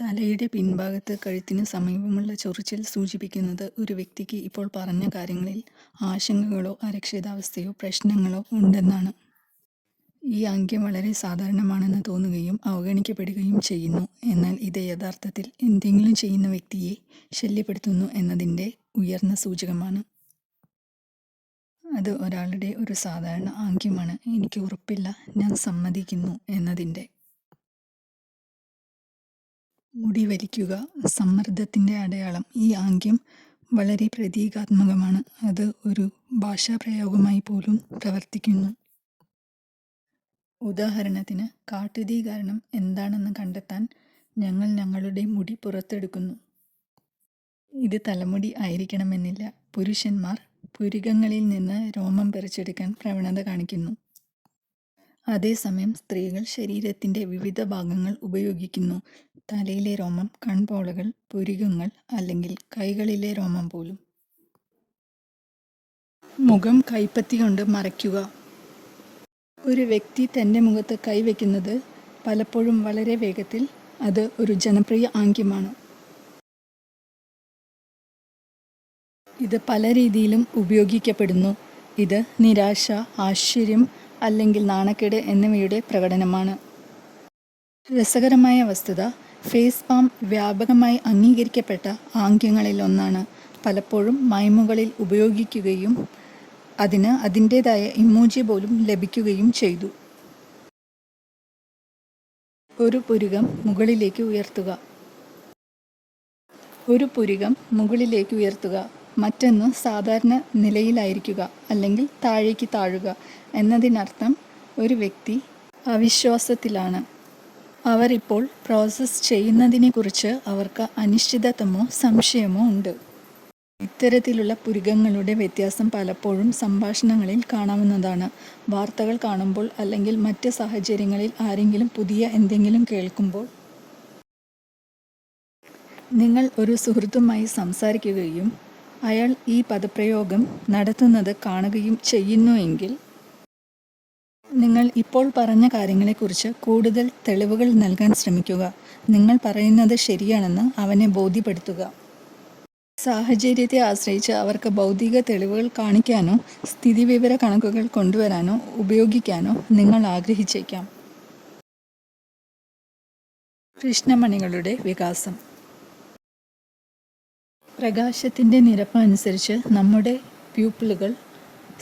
തലയുടെ പിൻഭാഗത്ത് കഴുത്തിന് സമീപമുള്ള ചൊറിച്ചിൽ സൂചിപ്പിക്കുന്നത് ഒരു വ്യക്തിക്ക് ഇപ്പോൾ പറഞ്ഞ കാര്യങ്ങളിൽ ആശങ്കകളോ അരക്ഷിതാവസ്ഥയോ പ്രശ്നങ്ങളോ ഉണ്ടെന്നാണ്. ഈ ആംഗ്യം വളരെ സാധാരണമാണെന്ന് തോന്നുകയും അവഗണിക്കപ്പെടുകയും ചെയ്യുന്നു. എന്നാൽ ഇത് യഥാർത്ഥത്തിൽ എന്തെങ്കിലും ചെയ്യുന്ന വ്യക്തിയെ ശല്യപ്പെടുത്തുന്നു എന്നതിന്റെ ഉയർന്ന സൂചകമാണ്. അത് ഒരാളുടെ ഒരു സാധാരണ ആംഗ്യമാണ് എനിക്ക് ഉറപ്പില്ല ഞാൻ സമ്മതിക്കുന്നു എന്നതിന്റെ. മുടി വലിക്കുക സമ്മർദ്ദത്തിന്റെ അടയാളം ഈ ആംഗ്യം വളരെ പ്രതീകാത്മകമാണ്. അത് ഒരു ഭാഷാപ്രയോഗമായി പോലും പ്രവർത്തിക്കുന്നു. ഉദാഹരണത്തിന് കാട്ടുതീ കാരണം എന്താണെന്ന് കണ്ടെത്താൻ ഞങ്ങൾ ഞങ്ങളുടെ മുടി പുറത്തെടുക്കുന്നു. ഇത് തലമുടി ആയിരിക്കണമെന്നില്ല. പുരുഷന്മാർ പുരികങ്ങളിൽ നിന്ന് രോമം പറിച്ചെടുക്കാൻ പ്രവണത കാണിക്കുന്നു. അതേസമയം സ്ത്രീകൾ ശരീരത്തിന്റെ വിവിധ ഭാഗങ്ങൾ ഉപയോഗിക്കുന്നു. തലയിലെ രോമം, കൺപോളകൾ, പുരികങ്ങൾ അല്ലെങ്കിൽ കൈകളിലെ രോമം പോലും. മുഖം കൈപ്പത്തി കൊണ്ട് മറയ്ക്കുക. ഒരു വ്യക്തി തന്റെ മുഖത്ത് കൈ വയ്ക്കുന്നത് പലപ്പോഴും വളരെ വേഗത്തിൽ. അത് ഒരു ജനപ്രിയ ആംഗ്യമാണ്. ഇത് പല രീതിയിലും ഉപയോഗിക്കപ്പെടുന്നു. ഇത് നിരാശ, ആശ്ചര്യം അല്ലെങ്കിൽ നാണക്കേട് എന്നിവയുടെ പ്രകടനമാണ്. രസകരമായ വസ്തുത ഫേസ് പാം വ്യാപകമായി അംഗീകരിക്കപ്പെട്ട ആംഗ്യങ്ങളിൽ ഒന്നാണ് പലപ്പോഴും മൈമുകളിൽ ഉപയോഗിക്കുകയും അതിന് അതിന്റേതായ ഇമോജി പോലും ലഭിക്കുകയും ചെയ്തു. ഒരു പുരുകം മുകളിലേക്ക് ഉയർത്തുക. ഒരു പുരികം മുകളിലേക്ക് ഉയർത്തുക. മറ്റൊന്ന് സാധാരണ നിലയിലായിരിക്കുക അല്ലെങ്കിൽ താഴേക്ക് താഴുക എന്നതിനർത്ഥം ഒരു വ്യക്തി അവിശ്വാസത്തിലാണ്. അവർ ഇപ്പോൾ പ്രോസസ്സ് ചെയ്യുന്നതിനെക്കുറിച്ച് അവർക്ക് അനിശ്ചിതത്വമോ സംശയമോ ഉണ്ട്. ഇത്തരത്തിലുള്ള പുരികങ്ങളുടെ വ്യത്യാസം പലപ്പോഴും സംഭാഷണങ്ങളിൽ കാണാവുന്നതാണ്. വാർത്തകൾ കാണുമ്പോൾ അല്ലെങ്കിൽ മറ്റ് സാഹചര്യങ്ങളിൽ ആരെങ്കിലും പുതിയ എന്തെങ്കിലും കേൾക്കുമ്പോൾ. നിങ്ങൾ ഒരു സുഹൃത്തുമായി സംസാരിക്കുകയും അയാൾ ഈ പദപ്രയോഗം നടത്തുന്നത് കാണുകയും ചെയ്യുന്നുവെങ്കിൽ. നിങ്ങൾ ഇപ്പോൾ പറഞ്ഞ കാര്യങ്ങളെക്കുറിച്ച് കൂടുതൽ തെളിവുകൾ നൽകാൻ ശ്രമിക്കുക. നിങ്ങൾ പറയുന്നത് ശരിയാണെന്ന് അവനെ ബോധ്യപ്പെടുത്തുക. സാഹചര്യത്തെ ആശ്രയിച്ച് അവർക്ക് ഭൗതിക തെളിവുകൾ കാണിക്കാനോ സ്ഥിതിവിവര കണക്കുകൾ കൊണ്ടുവരാനോ ഉപയോഗിക്കാനോ നിങ്ങൾ ആഗ്രഹിച്ചേക്കാം. കൃഷ്ണമണികളുടെ വികാസം പ്രകാശത്തിന്റെ നിരപ്പ് അനുസരിച്ച് നമ്മുടെ പ്യൂപ്പിളുകൾ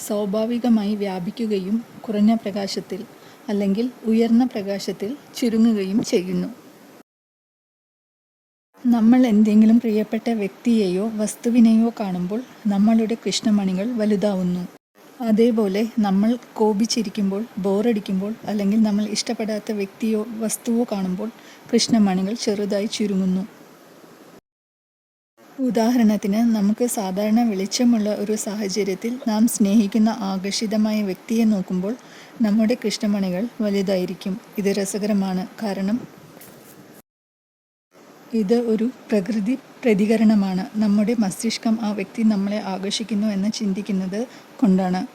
സ്വാഭാവികമായി വ്യാപിക്കുകയും കുറഞ്ഞ പ്രകാശത്തിൽ അല്ലെങ്കിൽ ഉയർന്ന പ്രകാശത്തിൽ ചുരുങ്ങുകയും ചെയ്യുന്നു. നമ്മൾ എന്തെങ്കിലും പ്രിയപ്പെട്ട വ്യക്തിയെയോ വസ്തുവിനെയോ കാണുമ്പോൾ നമ്മളുടെ കൃഷ്ണമണികൾ വലുതാവുന്നു. അതേപോലെ നമ്മൾ കോപിച്ചിരിക്കുമ്പോൾ, ബോറടിക്കുമ്പോൾ അല്ലെങ്കിൽ നമ്മൾ ഇഷ്ടപ്പെടാത്ത വ്യക്തിയോ വസ്തുവോ കാണുമ്പോൾ കൃഷ്ണമണികൾ ചെറുതായി ചുരുങ്ങുന്നു. ഉദാഹരണത്തിന് നമുക്ക് സാധാരണ വെളിച്ചമുള്ള ഒരു സാഹചര്യത്തിൽ നാം സ്നേഹിക്കുന്ന ആകർഷിതമായ വ്യക്തിയെ നോക്കുമ്പോൾ നമ്മുടെ കൃഷ്ണമണികൾ വലുതായിരിക്കും. ഇത് രസകരമാണ് കാരണം ഇത് ഒരു പ്രകൃതി പ്രതികരണമാണ്. നമ്മുടെ മസ്തിഷ്കം ആ വ്യക്തി നമ്മളെ ആകർഷിക്കുന്നു എന്ന് ചിന്തിക്കുന്നത് കൊണ്ടാണ്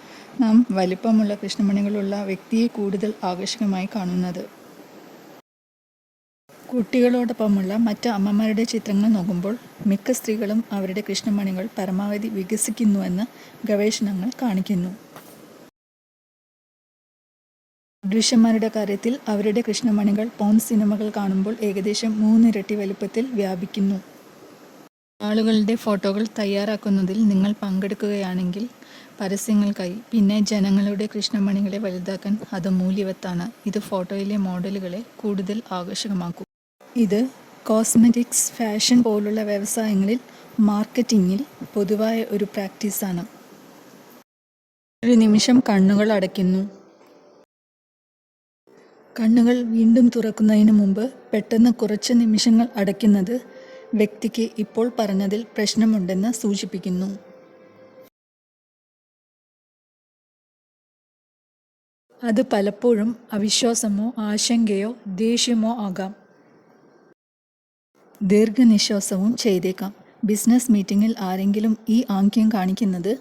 നാം വലിപ്പമുള്ള കൃഷ്ണമണികളുള്ള വ്യക്തിയെ കൂടുതൽ ആകർഷകമായി കാണുന്നത്. കുട്ടികളോടൊപ്പമുള്ള മറ്റ് അമ്മമാരുടെ ചിത്രങ്ങൾ നോക്കുമ്പോൾ മിക്ക സ്ത്രീകളും അവരുടെ കൃഷ്ണമണികൾ പരമാവധി വികസിക്കുന്നുവെന്ന് ഗവേഷണങ്ങൾ കാണിക്കുന്നു. പുരുഷന്മാരുടെ കാര്യത്തിൽ അവരുടെ കൃഷ്ണമണികൾ പോൺ സിനിമകൾ കാണുമ്പോൾ ഏകദേശം മൂന്നിരട്ടി വലുപ്പത്തിൽ വ്യാപിക്കുന്നു. ആളുകളുടെ ഫോട്ടോകൾ തയ്യാറാക്കുന്നതിൽ നിങ്ങൾ പങ്കെടുക്കുകയാണെങ്കിൽ പരസ്യങ്ങൾക്കായി, പിന്നെ ജനങ്ങളുടെ കൃഷ്ണമണികളെ വലുതാക്കാൻ അത് മൂല്യവത്താണ്. ഇത് ഫോട്ടോയിലെ മോഡലുകളെ കൂടുതൽ ആകർഷകമാക്കും. ഇത് കോസ്മെറ്റിക്സ്, ഫാഷൻ പോലുള്ള വ്യവസായങ്ങളിൽ മാർക്കറ്റിംഗിൽ പൊതുവായ ഒരു പ്രാക്ടീസാണ്. ഒരു നിമിഷം കണ്ണുകൾ അടയ്ക്കുന്നു. കണ്ണുകൾ വീണ്ടും തുറക്കുന്നതിന് മുമ്പ് പെട്ടെന്ന് കുറച്ച് നിമിഷങ്ങൾ അടയ്ക്കുന്നത് വ്യക്തിക്ക് ഇപ്പോൾ പറഞ്ഞതിൽ പ്രശ്നമുണ്ടെന്ന് സൂചിപ്പിക്കുന്നു. അത് പലപ്പോഴും അവിശ്വാസമോ ആശങ്കയോ ദേഷ്യമോ ആകാം. ദീർഘനിശ്വാസവും ചെയ്തേക്കാം. ബിസിനസ് മീറ്റിംഗിൽ ആരെങ്കിലും ഈ ആംഗ്യം കാണിക്കുന്നത്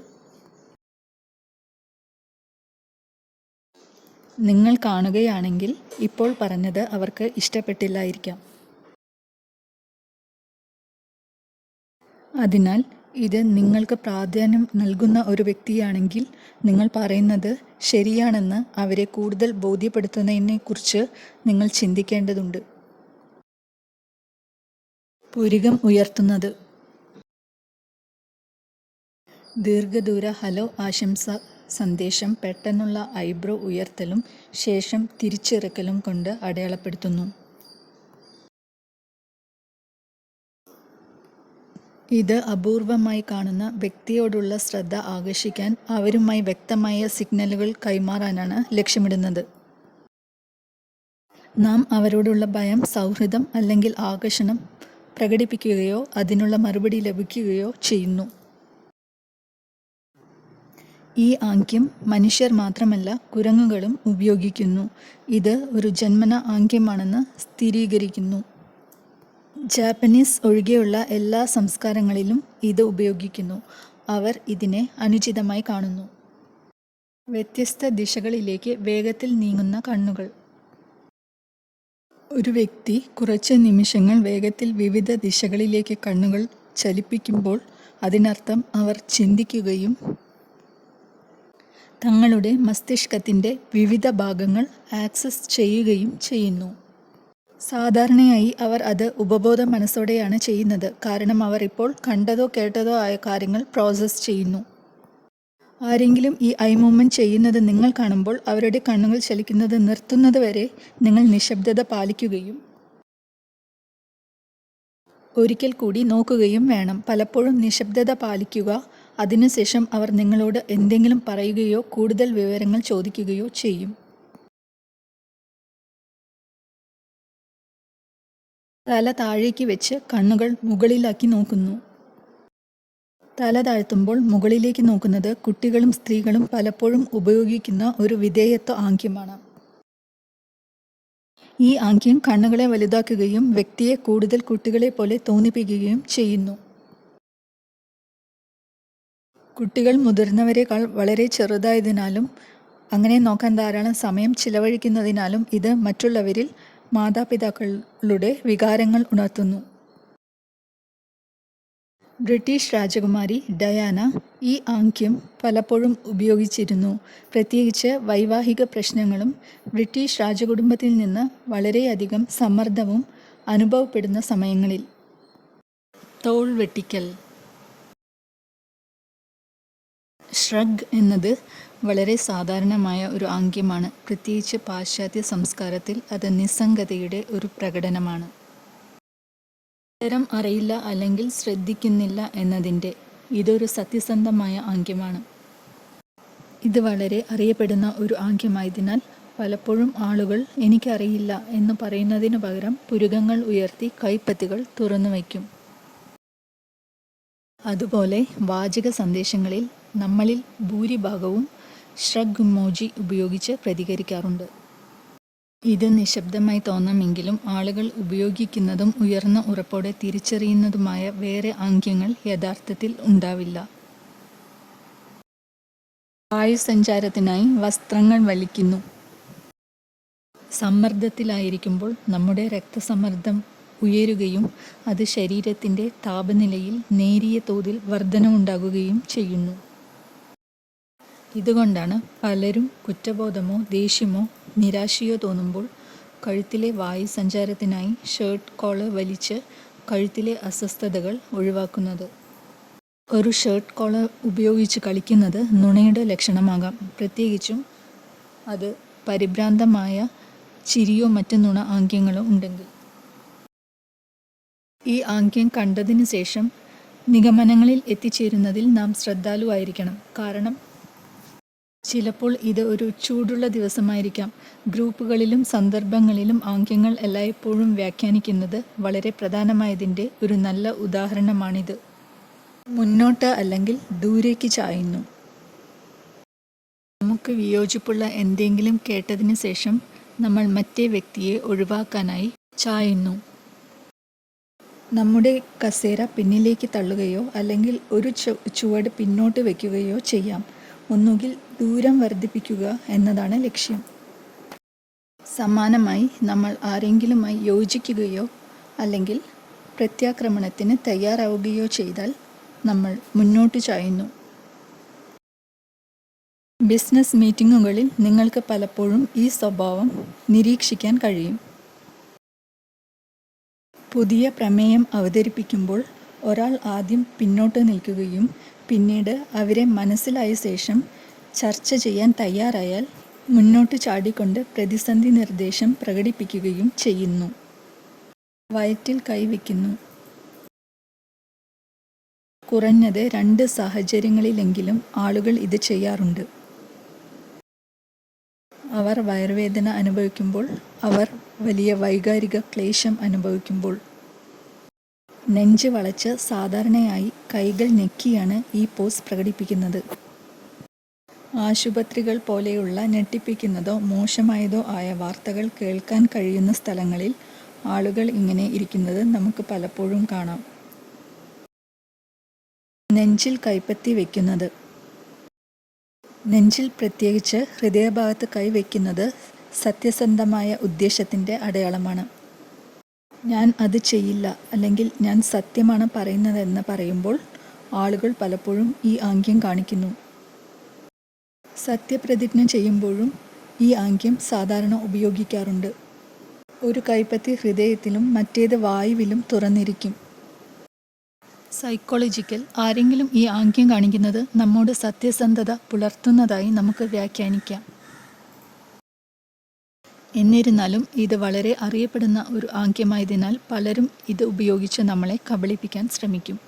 നിങ്ങൾ കാണുകയാണെങ്കിൽ ഇപ്പോൾ പറഞ്ഞത് അവർക്ക് ഇഷ്ടപ്പെട്ടില്ലായിരിക്കാം. അതിനാൽ ഇത് നിങ്ങൾക്ക് പ്രാധാന്യം നൽകുന്ന ഒരു വ്യക്തിയാണെങ്കിൽ നിങ്ങൾ പറയുന്നത് ശരിയാണെന്ന് അവരെ കൂടുതൽ ബോധ്യപ്പെടുത്തുന്നതിനെക്കുറിച്ച് നിങ്ങൾ ചിന്തിക്കേണ്ടതുണ്ട് പുരികം ഉയർത്തുന്നത്. ദീർഘദൂര ഹലോ ആശംസ സന്ദേശം പെട്ടെന്നുള്ള ഐബ്രോ ഉയർത്തലും ശേഷം തിരിച്ചിറക്കലും കൊണ്ട് അടയാളപ്പെടുത്തുന്നു. ഇത് അപൂർവമായി കാണുന്ന വ്യക്തിയോടുള്ള ശ്രദ്ധ ആകർഷിക്കാൻ അവരുമായി വ്യക്തമായ സിഗ്നലുകൾ കൈമാറാനാണ് ലക്ഷ്യമിടുന്നത്. നാം അവരോടുള്ള ഭയം സൗഹൃദം അല്ലെങ്കിൽ ആകർഷണം പ്രകടിപ്പിക്കുകയോ അതിനുള്ള മറുപടി ലഭിക്കുകയോ ചെയ്യുന്നു. ഈ ആംഗ്യം മനുഷ്യർ മാത്രമല്ല കുരങ്ങുകളും ഉപയോഗിക്കുന്നു. ഇത് ഒരു ജന്മന ആംഗ്യമാണെന്ന് സ്ഥിരീകരിക്കുന്നു. ജാപ്പനീസ് ഒഴികെയുള്ള എല്ലാ സംസ്കാരങ്ങളിലും ഇത് ഉപയോഗിക്കുന്നു. അവർ ഇതിനെ അനുചിതമായി കാണുന്നു. വ്യത്യസ്ത ദിശകളിലേക്ക് വേഗത്തിൽ നീങ്ങുന്ന കണ്ണുകൾ. ഒരു വ്യക്തി കുറച്ച് നിമിഷങ്ങൾ വേഗത്തിൽ വിവിധ ദിശകളിലേക്ക് കണ്ണുകൾ ചലിപ്പിക്കുമ്പോൾ അതിനർത്ഥം അവർ ചിന്തിക്കുകയും തങ്ങളുടെ മസ്തിഷ്കത്തിന്റെ വിവിധ ഭാഗങ്ങൾ ആക്സസ് ചെയ്യുകയും ചെയ്യുന്നു. സാധാരണയായി അവർ അത് ഉപബോധ മനസ്സോടെയാണ് ചെയ്യുന്നത്. കാരണം അവർ ഇപ്പോൾ കണ്ടതോ കേട്ടതോ ആയ കാര്യങ്ങൾ പ്രോസസ്സ് ചെയ്യുന്നു. ആരെങ്കിലും ഈ ഐ മൂവ്മെന്റ് ചെയ്യുന്നത് നിങ്ങൾ കാണുമ്പോൾ അവരുടെ കണ്ണുകൾ ചലിക്കുന്നത് നിർത്തുന്നത് വരെ നിങ്ങൾ നിശബ്ദത പാലിക്കുകയും ഒരിക്കൽ കൂടി നോക്കുകയും വേണം. പലപ്പോഴും നിശബ്ദത പാലിക്കുക അതിനുശേഷം അവർ നിങ്ങളോട് എന്തെങ്കിലും പറയുകയോ കൂടുതൽ വിവരങ്ങൾ ചോദിക്കുകയോ ചെയ്യും. തല താഴേക്ക് വെച്ച് കണ്ണുകൾ മുകളിലാക്കി നോക്കുന്നു. തല താഴ്ത്തുമ്പോൾ മുകളിലേക്ക് നോക്കുന്നത് കുട്ടികളും സ്ത്രീകളും പലപ്പോഴും ഉപയോഗിക്കുന്ന ഒരു വിധേയത്വ ആംഗ്യമാണ്. ഈ ആംഗ്യം കണ്ണുകളെ വലുതാക്കുകയും വ്യക്തിയെ കൂടുതൽ കുട്ടികളെ പോലെ തോന്നിപ്പിക്കുകയും ചെയ്യുന്നു. കുട്ടികൾ മുതിർന്നവരെക്കാൾ വളരെ ചെറുതായതിനാലും അങ്ങനെ നോക്കാൻ ധാരാളം സമയം ചിലവഴിക്കുന്നതിനാലും ഇത് മറ്റുള്ളവരിൽ മാതാപിതാക്കളുടെ വികാരങ്ങൾ ഉണർത്തുന്നു. ബ്രിട്ടീഷ് രാജകുമാരി ഡയാന ഈ ആംഗ്യം പലപ്പോഴും ഉപയോഗിച്ചിരുന്നു. പ്രത്യേകിച്ച് വൈവാഹിക പ്രശ്നങ്ങളും ബ്രിട്ടീഷ് രാജകുടുംബത്തിൽ നിന്ന് വളരെയധികം സമ്മർദ്ദവും അനുഭവപ്പെടുന്ന സമയങ്ങളിൽ. തോൾ വെട്ടിക്കൽ. ഷ്രഗ് എന്നത് വളരെ സാധാരണമായ ഒരു ആംഗ്യമാണ്. പ്രത്യേകിച്ച് പാശ്ചാത്യ സംസ്കാരത്തിൽ അത് നിസ്സംഗതയുടെ ഒരു പ്രകടനമാണ്. ഉത്തരം അറിയില്ല അല്ലെങ്കിൽ ശ്രദ്ധിക്കുന്നില്ല എന്നതിന്റെ ഇതൊരു സത്യസന്ധമായ ആംഗ്യമാണ്. ഇത് വളരെ അറിയപ്പെടുന്ന ഒരു ആംഗ്യമായതിനാൽ പലപ്പോഴും ആളുകൾ എനിക്കറിയില്ല എന്ന് പറയുന്നതിനു പകരം പുരുകങ്ങൾ ഉയർത്തി കൈപ്പത്തികൾ തുറന്നു വയ്ക്കും. അതുപോലെ വാചക സന്ദേശങ്ങളിൽ നമ്മളിൽ ഭൂരിഭാഗവും ഷ്രഗ് ഇമോജി ഉപയോഗിച്ച് പ്രതികരിക്കാറുണ്ട്. ഇത് നിശബ്ദമായി തോന്നാമെങ്കിലും ആളുകൾ ഉപയോഗിക്കുന്നതും ഉയർന്ന ഉറപ്പോടെ തിരിച്ചറിയുന്നതുമായ വേറെ ആംഗ്യങ്ങൾ യഥാർത്ഥത്തിൽ ഉണ്ടാവില്ല. വായുസഞ്ചാരത്തിനായി വസ്ത്രങ്ങൾ വലിക്കുന്നു. സമ്മർദ്ദത്തിലായിരിക്കുമ്പോൾ നമ്മുടെ രക്തസമ്മർദ്ദം ഉയരുകയും അത് ശരീരത്തിന്റെ താപനിലയിൽ നേരിയ തോതിൽ വർധനമുണ്ടാകുകയും ചെയ്യുന്നു. ഇതുകൊണ്ടാണ് പലരും കുറ്റബോധമോ ദേഷ്യമോ നിരാശയോ തോന്നുമ്പോൾ കഴുത്തിലെ വായു സഞ്ചാരത്തിനായി ഷർട്ട് കോളർ വലിച്ച് കഴുത്തിലെ അസ്വസ്ഥതകൾ ഒഴിവാക്കുന്നത്. ഒരു ഷർട്ട് കോളർ ഉപയോഗിച്ച് കളിക്കുന്നത് നുണയുടെ ലക്ഷണമാകാം. പ്രത്യേകിച്ചും അത് പരിഭ്രാന്തമായ ചിരിയോ മറ്റ് നുണ ആംഗ്യങ്ങളോ ഉണ്ടെങ്കിൽ. ഈ ആംഗ്യം കണ്ടതിന് ശേഷം നിഗമനങ്ങളിൽ എത്തിച്ചേരുന്നതിൽ നാം ശ്രദ്ധാലുവായിരിക്കണം. കാരണം ചിലപ്പോൾ ഇത് ഒരു ചൂടുള്ള ദിവസമായിരിക്കാം. ഗ്രൂപ്പുകളിലും സന്ദർഭങ്ങളിലും ആംഗ്യങ്ങൾ എല്ലായ്പ്പോഴും വ്യാഖ്യാനിക്കുന്നത് വളരെ പ്രധാനമായതിന്റെ ഒരു നല്ല ഉദാഹരണമാണിത്. മുന്നോട്ട് അല്ലെങ്കിൽ ദൂരേക്ക് ചായുന്നു. നമുക്ക് വിയോജിപ്പുള്ള എന്തെങ്കിലും കേട്ടതിന് ശേഷം നമ്മൾ മറ്റേ വ്യക്തിയെ ഒഴിവാക്കാനായി ചായുന്നു. നമ്മുടെ കസേര പിന്നിലേക്ക് തള്ളുകയോ അല്ലെങ്കിൽ ഒരു ചുവട് പിന്നോട്ട് വയ്ക്കുകയോ ചെയ്യാം. ഒന്നുകിൽ ദൂരം വർദ്ധിപ്പിക്കുക എന്നതാണ് ലക്ഷ്യം. സമാനമായി നമ്മൾ ആരെങ്കിലുമായി യോജിക്കുകയോ അല്ലെങ്കിൽ പ്രത്യാക്രമണത്തിന് തയ്യാറാവുകയോ ചെയ്താൽ നമ്മൾ മുന്നോട്ട് ചായുന്നു. ബിസിനസ് മീറ്റിംഗുകളിൽ നിങ്ങൾക്ക് പലപ്പോഴും ഈ സ്വഭാവം നിരീക്ഷിക്കാൻ കഴിയും. പുതിയ പ്രമേയം അവതരിപ്പിക്കുമ്പോൾ ഒരാൾ ആദ്യം പിന്നോട്ട് നിൽക്കുകയും പിന്നീട് അവരെ മനസ്സിലായ ശേഷം ചർച്ച ചെയ്യാൻ തയ്യാറായാൽ മുന്നോട്ട് ചാടിക്കൊണ്ട് പ്രതിസന്ധി നിർദ്ദേശം പ്രകടിപ്പിക്കുകയും ചെയ്യുന്നു. വയറ്റിൽ കൈവയ്ക്കുന്നു. കുറഞ്ഞത് രണ്ട് സാഹചര്യങ്ങളിലെങ്കിലും ആളുകൾ ഇത് ചെയ്യാറുണ്ട്. അവർ വയറുവേദന അനുഭവിക്കുമ്പോൾ അവർ വലിയ വൈകാരിക ക്ലേശം അനുഭവിക്കുമ്പോൾ. നെഞ്ച് വളച്ച് സാധാരണയായി കൈകൾ ഞെക്കിയാണ് ഈ പോസ് പ്രകടിപ്പിക്കുന്നത്. ആശുപത്രികൾ പോലെയുള്ള ഞെട്ടിപ്പിക്കുന്നതോ മോശമായതോ ആയ വാർത്തകൾ കേൾക്കാൻ കഴിയുന്ന സ്ഥലങ്ങളിൽ ആളുകൾ ഇങ്ങനെ ഇരിക്കുന്നത് നമുക്ക് പലപ്പോഴും കാണാം. നെഞ്ചിൽ കൈപ്പത്തി വയ്ക്കുന്നത് നെഞ്ചിൽ പ്രത്യേകിച്ച് ഹൃദയഭാഗത്ത് കൈവയ്ക്കുന്നത് സത്യസന്ധമായ ഉദ്ദേശത്തിന്റെ അടയാളമാണ്. ഞാൻ അത് ചെയ്യില്ല അല്ലെങ്കിൽ ഞാൻ സത്യമാണ് പറയുന്നതെന്ന് പറയുമ്പോൾ ആളുകൾ പലപ്പോഴും ഈ ആംഗ്യം കാണിക്കുന്നു. സത്യപ്രതിജ്ഞ ചെയ്യുമ്പോഴും ഈ ആംഗ്യം സാധാരണ ഉപയോഗിക്കാറുണ്ട്. ഒരു കൈപ്പത്തി ഹൃദയത്തിലും മറ്റേത് വായുവിലും തുറന്നിരിക്കും. സൈക്കോളജിക്കൽ ആരെങ്കിലും ഈ ആംഗ്യം കാണിക്കുന്നത് നമ്മോട് സത്യസന്ധത പുലർത്തുന്നതായി നമുക്ക് വ്യാഖ്യാനിക്കാം. എന്നിരുന്നാലും ഇത് വളരെ അറിയപ്പെടുന്ന ഒരു ആംഗ്യമായതിനാൽ പലരും ഇത് ഉപയോഗിച്ച് നമ്മളെ കബളിപ്പിക്കാൻ ശ്രമിക്കും.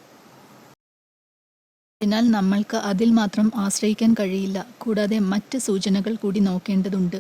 അതിനാൽ നമ്മൾക്ക് അതിൽ മാത്രം ആശ്രയിക്കാൻ കഴിയില്ല. കൂടാതെ മറ്റ് സൂചനകൾ കൂടി നോക്കേണ്ടതുണ്ട്.